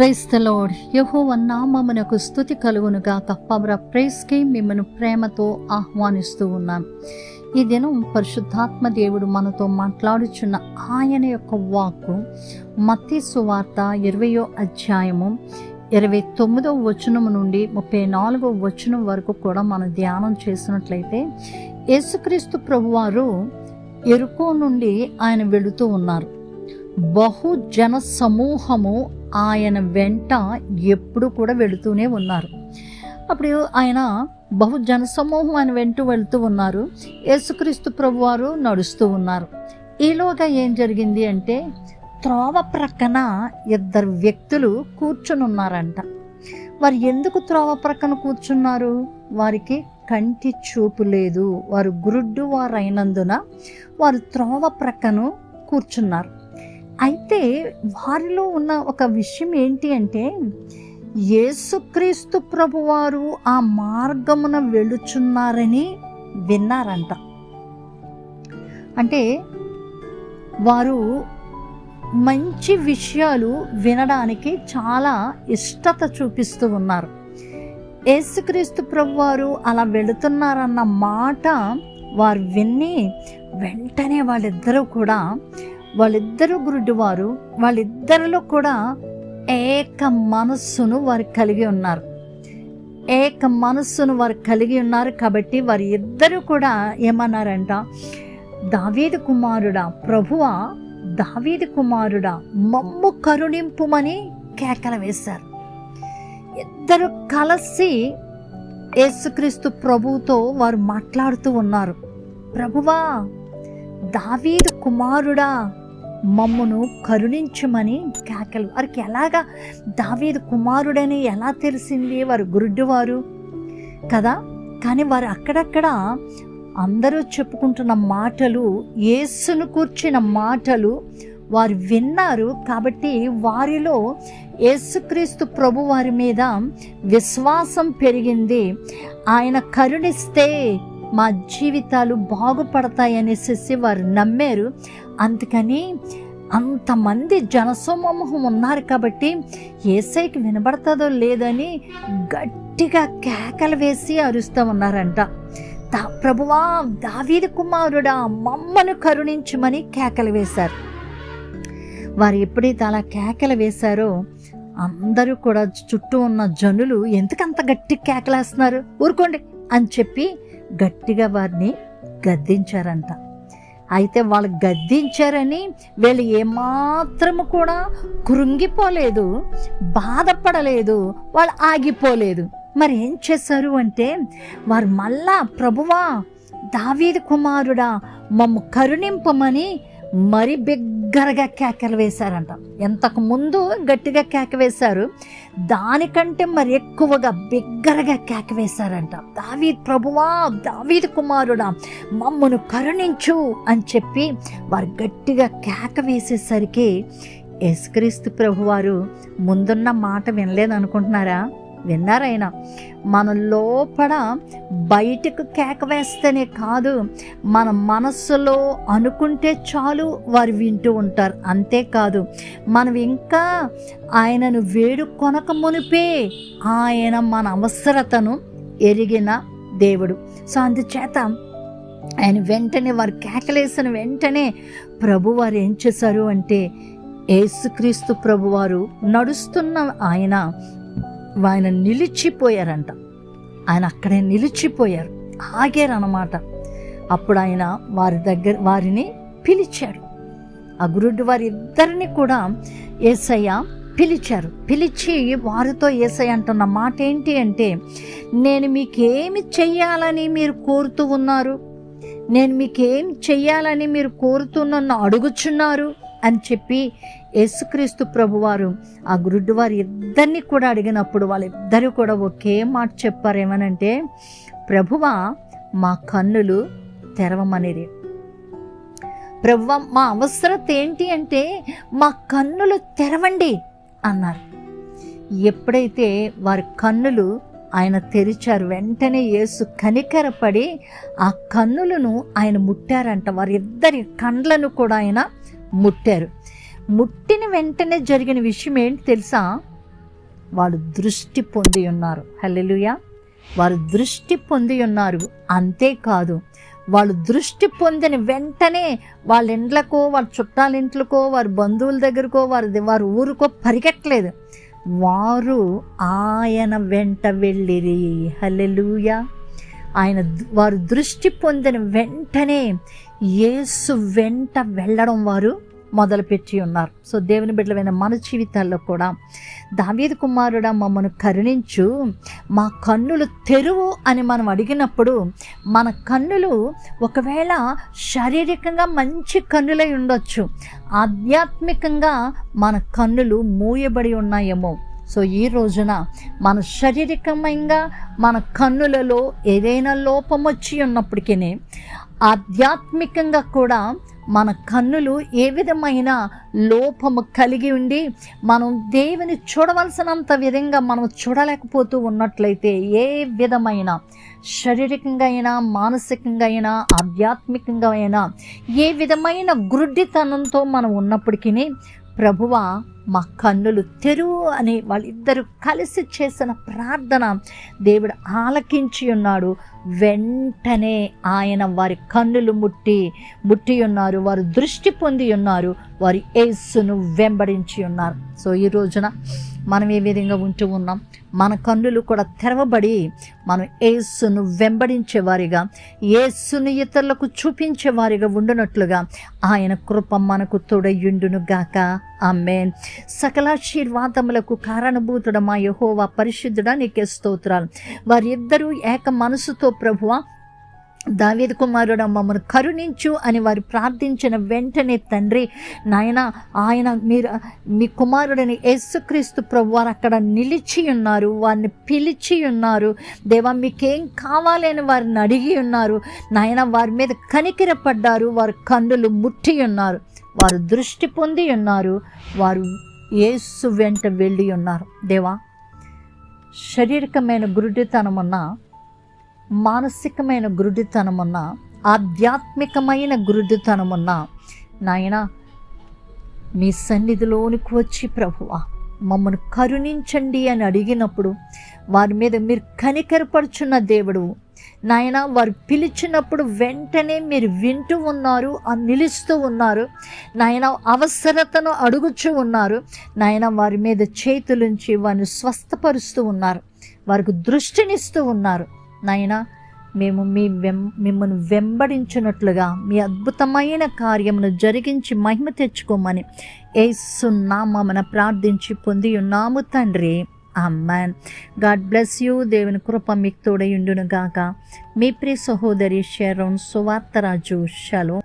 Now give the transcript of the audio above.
క్రైస్తలోడ్ యహో నామమునకు స్థుతి కలుగునుగాక. పవర ప్రైస్కి మిమ్మను ప్రేమతో ఆహ్వానిస్తూ ఉన్నాను ఈ దినం పరిశుద్ధాత్మ దేవుడు మనతో మాట్లాడుచున్న ఆయన యొక్క వాక్కు మత్తి సువార్త ఇరవయో అధ్యాయము ఇరవై తొమ్మిదవ వచనం నుండి ముప్పై నాలుగవ వచనం వరకు కూడా మనం ధ్యానం చేసినట్లయితే యేసుక్రీస్తు ప్రభువారు ఎరుకో నుండి ఆయన వెళుతూ ఉన్నారు. బహు జన సమూహము ఆయన వెంట ఎప్పుడు కూడా వెళుతూనే ఉన్నారు. అప్పుడు ఆయన బహు జన సమూహం ఆయన వెంట వెళుతూ ఉన్నారు. యేసుక్రీస్తు ప్రభువారు నడుస్తూ ఉన్నారు. ఈలోగా ఏం జరిగింది అంటే త్రోవ ప్రక్కన ఇద్దరు వ్యక్తులు కూర్చుని ఉన్నారంట వారు ఎందుకు త్రోవ ప్రక్కన కూర్చున్నారు? వారికి కంటి చూపు లేదు. వారు గురుడ్డు వారు అయినందున వారు త్రోవ ప్రక్కను కూర్చున్నారు. అయితే వారిలో ఉన్న ఒక విషయం ఏంటి అంటే యేసుక్రీస్తు ప్రభువారు ఆ మార్గమున వెళుచున్నారని విన్నారంట. అంటే వారు మంచి విషయాలు వినడానికి చాలా ఇష్టత చూపిస్తూ ఉన్నారు. యేసుక్రీస్తు ప్రభువారు అలా వెళుతున్నారన్న మాట వారు విని వెంటనే వాళ్ళిద్దరూ కూడా వాళ్ళిద్దరూ గురుడివారు వాళ్ళిద్దరిలో కూడా ఏక మనస్సును వారు కలిగి ఉన్నారు. ఏక మనస్సును వారు కలిగి ఉన్నారు కాబట్టి వారి ఇద్దరు కూడా ఏమన్నారంట దావీదు కుమారుడా ప్రభువా దావీదు కుమారుడా మమ్ము కరుణింపుమని కేకలు వేశారు. ఇద్దరు కలిసి యేసుక్రీస్తు ప్రభువుతో వారు మాట్లాడుతూ ఉన్నారు. ప్రభువా దావీదు కుమారుడా మమ్మును కరుణించమని కేకలు. వారికి ఎలాగా దావీదు కుమారుడని ఎలా తెలిసింది వారు గురుడ్డువారు? కదా కానీ వారు అక్కడక్కడ అందరూ చెప్పుకుంటున్న మాటలు యేసును కూర్చిన మాటలు వారు విన్నారు. కాబట్టి వారిలో యేసుక్రీస్తు ప్రభు వారి మీద విశ్వాసం పెరిగింది. ఆయన కరుణిస్తే మా జీవితాలు బాగుపడతాయనేసి వారు నమ్మారు. అందుకని అంతమంది జనసమూహం ఉన్నారు కాబట్టి ఏసైకి వినబడతాదో లేదని గట్టిగా కేకలు వేసి అరుస్తూ ఉన్నారంట. దా ప్రభువా దావీది కుమారుడా మమ్మను కరుణించమని కేకలు వేశారు. వారు ఎప్పుడైతే అలా కేకలు వేశారో అందరూ కూడా చుట్టూ ఉన్న జనులు ఎందుకంత గట్టి కేకలేస్తున్నారు? ఊరుకోండి అని చెప్పి గట్టిగా వారిని గద్దించారంట. అయితే వాళ్ళు గద్దించారని వీళ్ళు ఏమాత్రము కూడా కృంగిపోలేదు బాధపడలేదు వాళ్ళు ఆగిపోలేదు. మరి ఏం చేశారు అంటే వారు మళ్ళా ప్రభువా దావీది కుమారుడా మమ్ము కరుణింపమని మరి బిగ్గరగా కేకలు వేశారంట. ఎంతకు ముందు గట్టిగా కేక వేశారు. దానికంటే మరి ఎక్కువగా బిగ్గరగా కేక వేశారంట. దావీ ప్రభువా దావీద్ కుమారుడా మమ్మను కరుణించు అని చెప్పి వారు గట్టిగా కేక వేసేసరికి యేసుక్రీస్తు ప్రభువారు ముందున్న మాట వినలేదనుకుంటున్నారా? విన్నారైనా మన లోపల బయటకు కేక వేస్తేనే కాదు మన మనస్సులో అనుకుంటే చాలు వారు వింటూ ఉంటారు. అంతేకాదు మనం ఇంకా ఆయనను వేడుకొనక మునిపే ఆయన మన అవసరతను ఎరిగిన దేవుడు. సో అందుచేత ఆయన వెంటనే వారు కేకలేసిన వెంటనే ప్రభు వారు ఏం చేశారు అంటే యేసుక్రీస్తు ప్రభువారు నడుస్తున్న ఆయన ఆయన నిలిచిపోయారంట. ఆయన అక్కడే నిలిచిపోయారు. ఆగారు అన్నమాట అప్పుడు ఆయన వారి దగ్గర వారిని పిలిచాడు. ఆ గురుడు వారి ఇద్దరిని కూడా ఏసయ్య పిలిచారు. పిలిచి వారితో ఏసయ్య అంటున్న మాట ఏంటి అంటే నేను మీకేమి చెయ్యాలని మీరు కోరుతూ ఉన్నారు? నేను మీకేం చెయ్యాలని మీరు కోరుతూ నన్ను అడుగుచున్నారు? అని చెప్పి యేసుక్రీస్తు ప్రభువారు ఆ గురుడు వారి ఇద్దరిని కూడా అడిగినప్పుడు వాళ్ళిద్దరూ కూడా ఒకే మాట చెప్పారు ఏమనంటే ప్రభువా మా కన్నులు తెరవమనిరి. ప్రభువ మా అవసరత ఏంటి అంటే మా కన్నులు తెరవండి అన్నారు. ఎప్పుడైతే వారి కన్నులు ఆయన తెరిచారు వెంటనే యేసు కనికరపడి ఆ కన్నులను ఆయన ముట్టారంట. వారిద్దరి కండ్లను కూడా ఆయన ముట్టారు. ముట్టిన వెంటనే జరిగిన విషయం ఏంటి తెలుసా? వాళ్ళు దృష్టి పొంది ఉన్నారు. హల్లెలుయా. వారు దృష్టి పొంది ఉన్నారు. అంతేకాదు వాళ్ళు దృష్టి పొందిన వెంటనే వాళ్ళ ఇండ్లకో వాళ్ళ చుట్టాల ఇంట్లకో వారి బంధువుల దగ్గరకో వారి వారి ఊరుకో పరిగెట్టలేదు. వారు ఆయన వెంట వెళ్ళిరి. హల్లెలూయా. ఆయన వారు దృష్టి పొందిన వెంటనే యేసు వెంట వెళ్ళడం వారు మొదలుపెట్టి ఉన్నారు. సో దేవుని బిడ్డలమైన మన జీవితాల్లో కూడా దావీదు కుమారుడా మమ్మను కరుణించు మా కన్నులు తెరువు అని మనం అడిగినప్పుడు మన కన్నులు ఒకవేళ శారీరకంగా మంచి కన్నులై ఉండొచ్చు ఆధ్యాత్మికంగా మన కన్నులు మూయబడి ఉన్నాయేమో. సో ఈ రోజున మన శారీరకమైన మన కన్నులలో ఏదైనా లోపం వచ్చి ఉన్నప్పటికీ ఆధ్యాత్మికంగా కూడా మన కన్నులు ఏ విధమైన లోపము కలిగి ఉండి మనం దేవుని చూడవలసినంత విధంగా మనం చూడలేకపోతూ ఉన్నట్లయితే ఏ విధమైన శారీరకంగా అయినా మానసికంగా అయినా ఆధ్యాత్మికంగా అయినా ఏ విధమైన గురుడితనంతో మనం ఉన్నప్పటికీ ప్రభువ మా కన్నులు తెరువు అని వాళ్ళిద్దరూ కలిసి చేసిన ప్రార్థన దేవుడు ఆలకించి ఉన్నాడు. వెంటనే ఆయన వారి కన్నులు ముట్టి ముట్టి ఉన్నారు వారు దృష్టి పొంది ఉన్నారు వారి యేసును వెంబడించి ఉన్నారు. సో ఈ రోజున మనం ఏ విధంగా ఉంటూ ఉన్నాం? మన కన్నులు కూడా తెరవబడి మనం ఏసును వెంబడించేవారిగా ఏసును ఇతరులకు చూపించేవారిగా ఉండునట్లుగా ఆయన కృప మనకు తోడయుండును గాక అమ్మే సకలాశీర్వాదములకు కారణభూతుడ మా యహోవా పరిశుద్ధుడా నీకే స్తోత్రాలు. వారిద్దరూ ఏక మనసుతో ప్రభువ దావేది కుమారుడు మమ్మను కరుణించు అని వారు ప్రార్థించిన వెంటనే తండ్రి నాయన ఆయన మీరు మీ కుమారుడని యేసుక్రీస్తు ప్రభు వారు అక్కడ నిలిచి ఉన్నారు వారిని పిలిచి ఉన్నారు. దేవా మీకేం కావాలని వారిని అడిగి ఉన్నారు. నాయన వారి మీద కనికిరపడ్డారు వారు కన్నులు ముట్టి ఉన్నారు. వారు దృష్టి పొంది ఉన్నారు. వారు యేసు వెంట వెళ్ళి ఉన్నారు. దేవా శారీరకమైన గురుడితనమున్నా మానసికమైన గురుడితనమున్నా ఆధ్యాత్మికమైన గురుడితనమున్నా నాయన మీ సన్నిధిలోనికి వచ్చి ప్రభువా మమ్మను కరుణించండి అని అడిగినప్పుడు వారి మీద మీరు కనికరపరుచున్న దేవుడు నాయన వారు పిలిచినప్పుడు వెంటనే మీరు వింటూ ఉన్నారు ఆ నిలుస్తూ ఉన్నారు. నాయన అవసరతను అడుగుచూ ఉన్నారు. నాయన వారి మీద చేతులుంచి వారిని స్వస్థపరుస్తూ ఉన్నారు. వారికి దృష్టినిస్తూ ఉన్నారు. నాయన మేము మీ వెం మిమ్మల్ని వెంబడించినట్లుగా మీ అద్భుతమైన కార్యమును జరిగించి మహిమ తెచ్చుకోమని ఏసున్నామన ప్రార్థించి పొంది ఉన్నాము తండ్రి. అమ్మాన్ గాడ్ బ్లెస్ యూ దేవుని కృప మీకు తోడయుండును గాక మీ ప్రియ సహోదరి షెరోన్ సువార్తరాజు షలో